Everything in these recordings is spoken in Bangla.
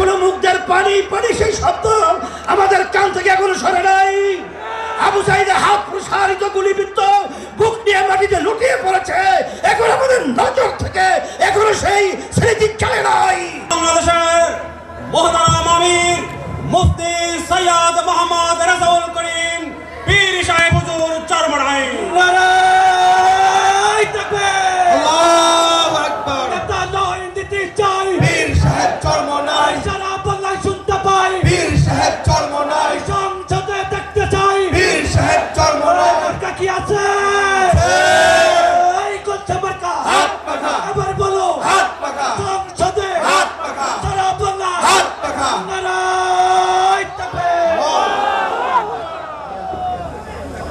এখনও মুখদের পানি পানি সেই শব্দ আমাদের কান থেকে এখনও সরে নাই। আবু সাইদে হাত প্রসারিত গুলিবিদ্ধ, বুক নিয়ে মাটিতে লুটিয়ে পড়েছে। এখন আমাদের নজর থেকে এখনও সেই স্মৃতি চলে নাই। বাংলাদেশের মহতারাম আমির মুফতি সৈয়দ মোহাম্মদ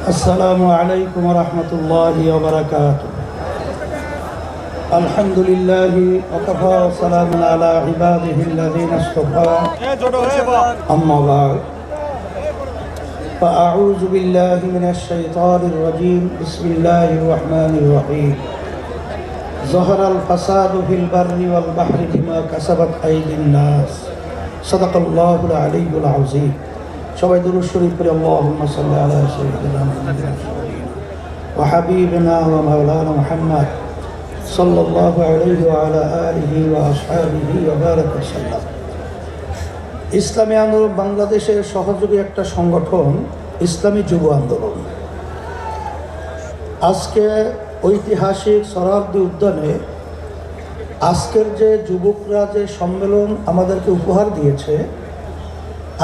السلام عليكم ورحمة الله وبركاته الحمد لله وكفى وسلام على عباده الذين اصطفى أما بعد فأعوذ بالله من الشيطان الرجيم بسم الله الرحمن الرحيم ظهر الفساد في البر والبحر بما كسبت أيدي الناس صدق الله العلي العظيم সবাই দুরুদ শরীফ পড়ে আল্লাহুম্মা সাল্লি আলা সাইয়্যিদিনা ওয়া হাবিবিনা ওয়া মাওলানা মুহাম্মদ সাল্লাল্লাহু ইসলামী আন্দোলন বাংলাদেশের সহযোগী একটা সংগঠন, ইসলামী যুব আন্দোলন। আজকে ঐতিহাসিক সরাব্দি উদ্যানে আজকের যে যুবকরা যে সম্মেলন আমাদেরকে উপহার দিয়েছে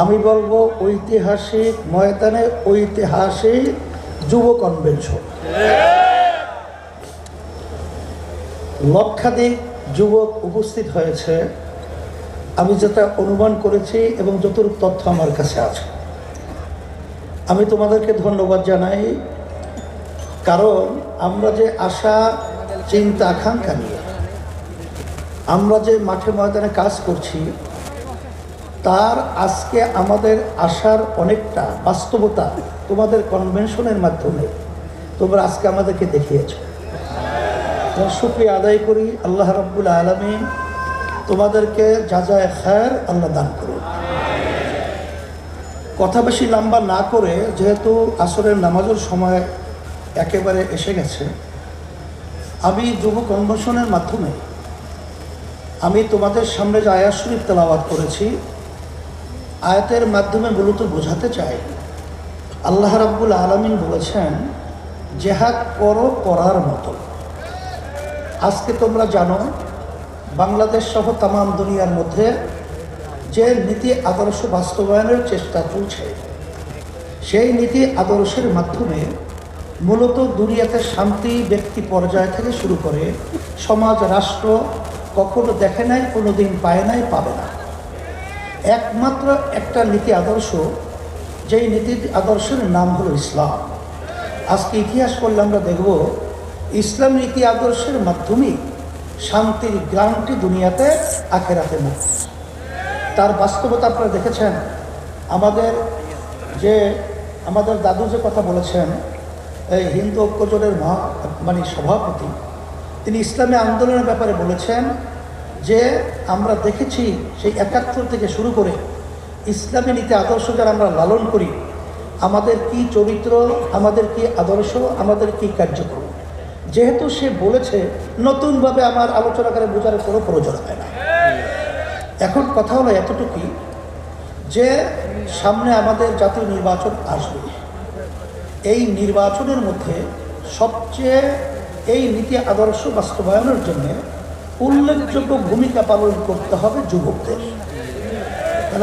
আমি বলব ঐতিহাসিক ময়দানে ঐতিহাসিক যুব কনভেনশন লক্ষাধিক যুবক উপস্থিত হয়েছে। আমি যেটা অনুমান করেছি এবং যতটুকু তথ্য আমার কাছে আছে। আমি তোমাদেরকে ধন্যবাদ জানাই, কারণ আমরা যে আশা, চিন্তা, আকাঙ্ক্ষা নিয়ে, আমরা যে মাঠে ময়দানে কাজ করছি তার আজকে আমাদের আসার অনেকটা বাস্তবতা তোমাদের কনভেনশনের মাধ্যমে তোমরা আজকে আমাদেরকে দেখিয়েছ। শুক্রিয়া আদায় করি, আল্লাহ রব্বুল আলমী তোমাদেরকে যা যা খায়ের আল্লাহ দান করুন কথা বেশি লম্বা না করে, যেহেতু আসরের নামাজের সময় একেবারে এসে গেছে, আমি যুব কনভেনশনের মাধ্যমে আমি তোমাদের সামনে যে আয়াত শরীফ তেলাওয়াত করেছি আয়াতের মাধ্যমে মূলত বোঝাতে চাই। আল্লাহ রাব্বুল আলমিন বলেছেন, জেহাদ করো করার মতো। আজকে তোমরা জানো, বাংলাদেশ সহ তামাম দুনিয়ার মধ্যে যে নীতি আদর্শ বাস্তবায়নের চেষ্টা চলছে, সেই নীতি আদর্শের মাধ্যমে মূলত দুনিয়াতে শান্তি ব্যক্তি পর্যায় থেকে শুরু করে সমাজ, রাষ্ট্র কখনো দেখে নাই কোনো দিন পায় নাই, পাবে না। একমাত্র একটা নীতি আদর্শ, যেই নীতি আদর্শের নাম হলো ইসলাম। আজকে ইতিহাস করলে আমরা দেখব, ইসলাম নীতি আদর্শের মাধ্যমেই শান্তির গ্রান্টি দুনিয়াতে আখেরাতে মুক্তি। তার বাস্তবতা আপনারা দেখেছেন। আমাদের যে, আমাদের দাদু যে কথা বলেছেন, এই হিন্দু ঐক্যজোটের মহা মানে সভাপতি, তিনি ইসলামী আন্দোলনের ব্যাপারে বলেছেন যে আমরা দেখেছি সেই একাত্তর থেকে শুরু করে ইসলামী নীতি আদর্শ যারা আমরা লালন করি, আমাদের কি চরিত্র, আমাদের কি আদর্শ, আমাদের কি কার্যক্রম। যেহেতু সে বলেছে, নতুনভাবে আমার আলোচনা করে বোঝার কোনো প্রয়োজন হয় না। এখন কথা হলো এতটুকুই যে সামনে আমাদের জাতীয় নির্বাচন আসবে। এই নির্বাচনের মধ্যে সবচেয়ে এই নীতি আদর্শ বাস্তবায়নের জন্য উল্লেখযোগ্য ভূমিকা পালন করতে হবে যুবকদের।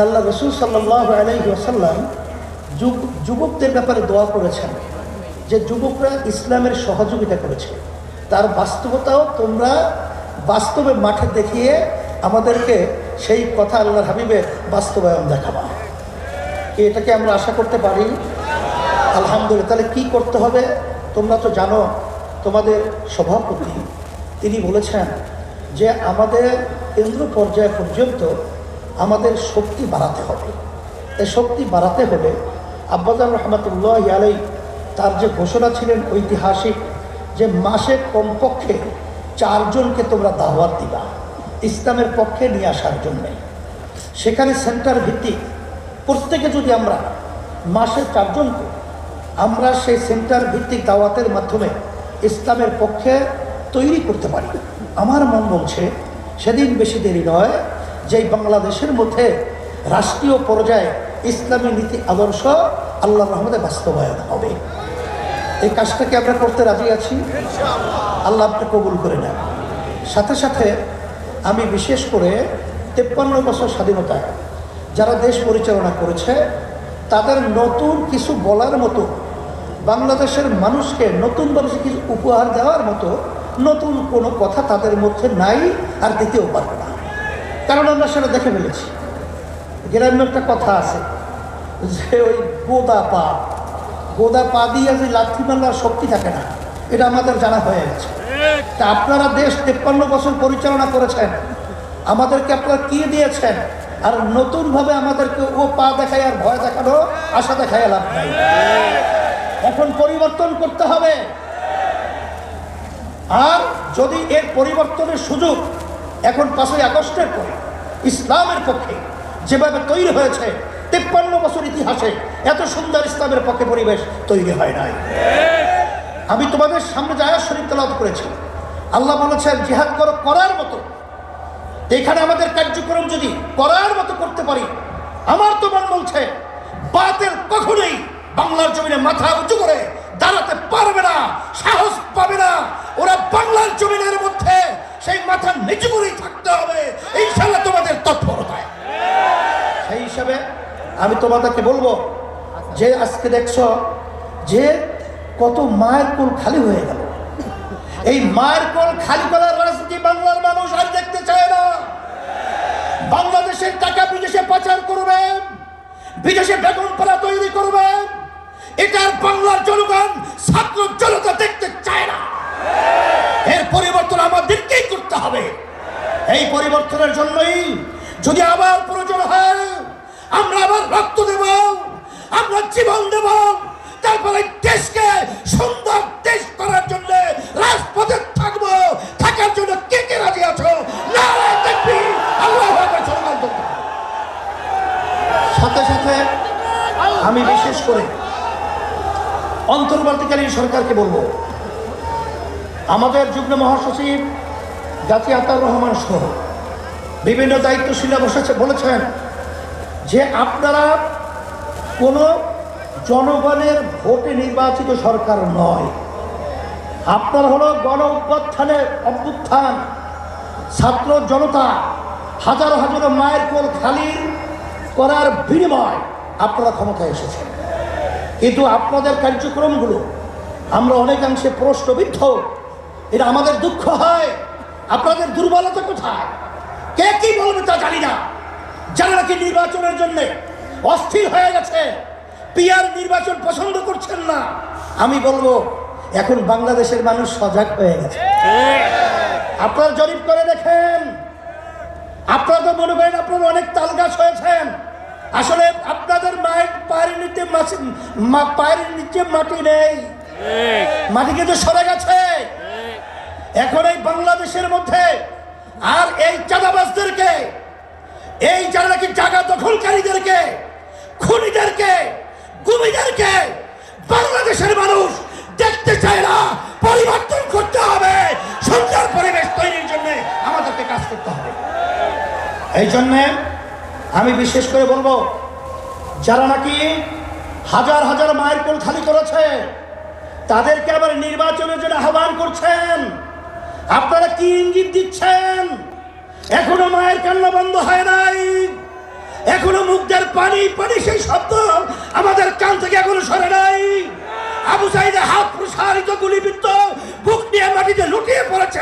আল্লাহ রসুল সাল্লাহ আলাইহি যুব যুবকদের ব্যাপারে দোয়া করেছেন যে যুবকরা ইসলামের সহযোগিতা করেছে। তার বাস্তবতাও তোমরা বাস্তবে মাঠে দেখিয়ে আমাদেরকে সেই কথা আল্লাহর হাবিবে বাস্তবায়ন দেখাবা। এটাকে আমরা আশা করতে পারি? আলহামদুলিল্লাহ, তাহলে কী করতে হবে? তোমরা তো জানো, তোমাদের সভাপতি তিনি বলেছেন যে আমাদের কেন্দ্র পর্যায় পর্যন্ত আমাদের শক্তি বাড়াতে হবে। এই শক্তি বাড়াতে হলে আব্বাজান রহমতুল্লাহ আলাই তার যে ঘোষণা ছিলেন ঐতিহাসিক, যে মাসে কমপক্ষে চারজনকে তোমরা দাওয়াত দিবা, ইসলামের পক্ষে নিয়ে আসার জন্যে। সেখানে সেন্টার ভিত্তিক প্রত্যেকে যদি আমরা মাসে চারজন করে আমরা সেই সেন্টার ভিত্তিক দাওয়াতের মাধ্যমে ইসলামের পক্ষে তৈরি করতে পারি। আমার মন বলছে, সেদিন বেশি দেরি নয় যে বাংলাদেশের মধ্যে রাষ্ট্রীয় পর্যায়ে ইসলামী নীতি আদর্শ আল্লাহ রহমতে বাস্তবায়ন হবে। এই কাজটাকে আমরা করতে রাজি আছি? আল্লাহ আপনি কবুল করে নেন। সাথে সাথে আমি বিশেষ করে তেপ্পান্ন বছর স্বাধীনতায় যারা দেশ পরিচালনা করেছে, তাদের নতুন কিছু বলার মতো, বাংলাদেশের মানুষকে নতুন মানুষকে কিছু উপহার দেওয়ার মতো নতুন কোনো কথা তাদের মধ্যে নাই আর দিতেও পারবে না। কারণ আমরা সেটা দেখে ফেলেছি। গ্রাম্য একটা কথা আছে যে ওই গোদা পা গোদা পা দিয়ে যে লাথি মারলার শক্তি থাকে না, এটা আমাদের জানা হয়ে গেছে। তা আপনারা দেশ তেপ্পান্ন বছর পরিচালনা করেছেন, আমাদেরকে আপনারা কি দিয়েছেন? আর নতুনভাবে আমাদেরকে ও পা দেখায় আর ভয় দেখানো আশা দেখায় লাভ নাই। এখন পরিবর্তন করতে হবে। আর যদি এর পরিবর্তনের সুযোগ এখন পাঁচই আগস্টের পরে ইসলামের পক্ষে যেভাবে তৈরি হয়েছে, তেপ্পান্ন বছর ইতিহাসে এত সুন্দর ইসলামের পক্ষে পরিবেশ তৈরি হয় নাই। আমি তোমাদের সামনে জায়া শরীফ তেলাওয়াত করেছি, আল্লাহ বলেছেন, জিহাদ করো করার মতো। এখানে আমাদের কার্যক্রম যদি করার মতো করতে পারি, আমার তো মন বলছে বাতের কখনোই বাংলার জমিনে মাথা উঁচু করে দাঁড়াতে পারবে না, সাহস পাবে না। ওরা বাংলার জমিনের মধ্যে সেই মাথা নিচু করেই থাকতে হবে। এই ইনশাল্লাহ তোমাদের তৎপরতায়। সেই হিসাবে আমি তোমাদেরকে বলব, যে আজকে দেখছ যে কত মায়ের কোল খালি হয়ে গেল। এই মায়ের কোল খালি করার রাজনীতি বাংলার মানুষ আর দেখতে চায় না। বাংলাদেশের টাকা বিদেশে পাচার করবে, বিদেশে বেতন পালা তৈরি করবে এটার বাংলার জনগণ ছাত্র জনতা দেখতে চায় না। এর পরিবর্তন আমাদেরকেই করতে হবে। এই পরিবর্তনের জন্যই যদি আবার প্রয়োজন হয়, আমরা আবার রক্ত দেব, আমরা জীবন দেব। তারপরে দেশকে সুন্দর দেশ করার জন্য রাজপথে থাকব। থাকার জন্য কে কে রাজি আছো? হবে। সাথে সাথে আমি বিশেষ করে অন্তর্বর্তীকালীন সরকারকে বলব। আমাদের যুগ্ম মহাসচিব জাতি আতার রহমান সহ বিভিন্ন দায়িত্বশীলা বসেছে বলেছেন যে আপনারা কোনো জনগণের ভোটে নির্বাচিত সরকার নয়। আপনার হলো গণ অভ্যুত্থানের অভ্যুত্থান, ছাত্র জনতা, হাজার হাজার মায়ের কোল খালি করার বিনিময় আপনারা ক্ষমতায় এসেছেন। কিন্তু আপনাদের কার্যক্রমগুলো আমরা অনেকাংশে প্রশ্নবিদ্ধ। এটা আমাদের দুঃখ হয়। আপনাদের দুর্বলতা কোথায়? কে কি বলবে তা জানি না। যারা নাকি নির্বাচনের জন্য অস্থির হয়ে গেছে। পিয়ার নির্বাচন পছন্দ করছেন না। আমি বলব, এখন বাংলাদেশের মানুষ সজাগ হয়ে গেছে। আপনারা জরিপ করে দেখেন। আপনারা তো মনে করেন আপনারা অনেক তালগাছ হয়েছেন। আসলে আপনাদের মায়ের পায়ের নিচে পায়ের নিচে মাটি নেই। মাটি কিন্তু সরে গেছে। এখন এই বাংলাদেশের মধ্যে আর এই চাঁদাবাজদেরকে এই যারা নাকি জায়গা দখলকারীদেরকে খুনিদেরকে গুমিদেরকে বাংলাদেশের মানুষ দেখতে চায় না। পরিবর্তন করতে হবে। সুন্দর পরিবেশ তৈরির জন্য আমাদেরকে কাজ করতে হবে। এই জন্যে আমি বিশেষ করে বলব, যারা নাকি হাজার হাজার মায়ের কোল খালি করেছে, তাদেরকে আবার নির্বাচনের জন্য আহ্বান করছেন। আপনারা কি ইঙ্গিত দিচ্ছেন? এখনও মায়ের কান্না বন্ধ হয় নাই? এখনও মুখদের পানি পানি সেই শব্দ আমাদের কান থেকে এখনও সরে নাই? আবু সাইদে হাত প্রসারিত গুলিবিদ্ধ বুক নিয়ে মাটিতে লুটিয়ে পড়েছে।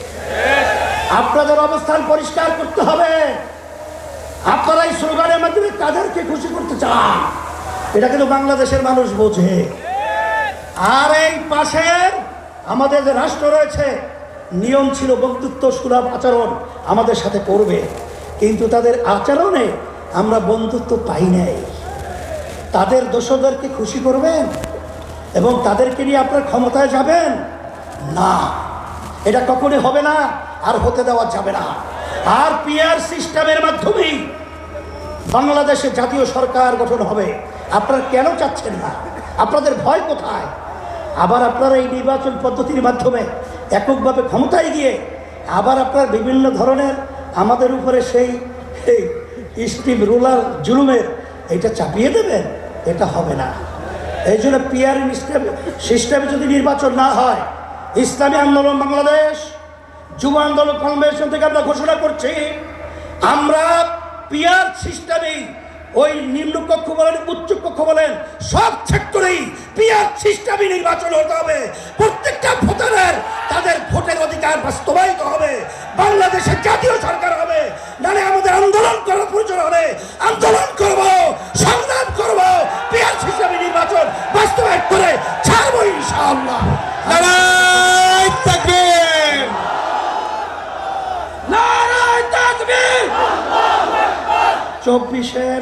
আপনাদের অবস্থান পরিষ্কার করতে হবে। আপনারা এই স্লোগানের মাধ্যমে তাদেরকে খুশি করতে চান? এটা কিন্তু বাংলাদেশের মানুষ বোঝে। আর এই পাশের আমাদের যে রাষ্ট্র রয়েছে, নিয়ম ছিল বন্ধুত্ব, সুলভ আচরণ আমাদের সাথে করবে। কিন্তু তাদের আচরণে আমরা বন্ধুত্ব পাই নাই। তাদের দোষদেরকে খুশি করবেন এবং তাদেরকে নিয়ে আপনার ক্ষমতায় যাবেন? না। এটা কখনই হবে না। আর হতে দেওয়া যাবে না। আর পিআর সিস্টেমের মাধ্যমেই বাংলাদেশে জাতীয় সরকার গঠন হবে। আপনারা কেন চাচ্ছেন না? আপনাদের ভয় কোথায়? আবার আপনারা এই নির্বাচন পদ্ধতির মাধ্যমে এককভাবে ক্ষমতায় গিয়ে আবার আপনার বিভিন্ন ধরনের আমাদের উপরে সেই স্টিম রুলার জুলুমের এটা চাপিয়ে দেবেন, এটা হবে না। এই জন্য পিআর সিস্টেমে যদি নির্বাচন না হয়, ইসলামী আন্দোলন বাংলাদেশ যুব আন্দোলন কনভেনশন থেকে আমরা ঘোষণা করছি, আমরা পিয়ার সিস্টেমেই ওই নিম্নকক্ষ বলেন, উচ্চকক্ষ বলেন, সব সেক্টরেই পিয়ার সিস্টেমে নির্বাচন হতে হবে। প্রত্যেকটা ভোটারের তাদের ভোটের অধিকার বাস্তবায়িত হবে। বাংলাদেশের জাতীয় সরকার হবে। নালে আমাদের আন্দোলন করার প্রয়োজন হবে। আন্দোলন করব, সংগ্রাম করব পিয়ার সিস্টেমে নির্বাচন বাস্তবায়ন করে ছাড়বো ইনশাআল্লাহ। চব্বিশের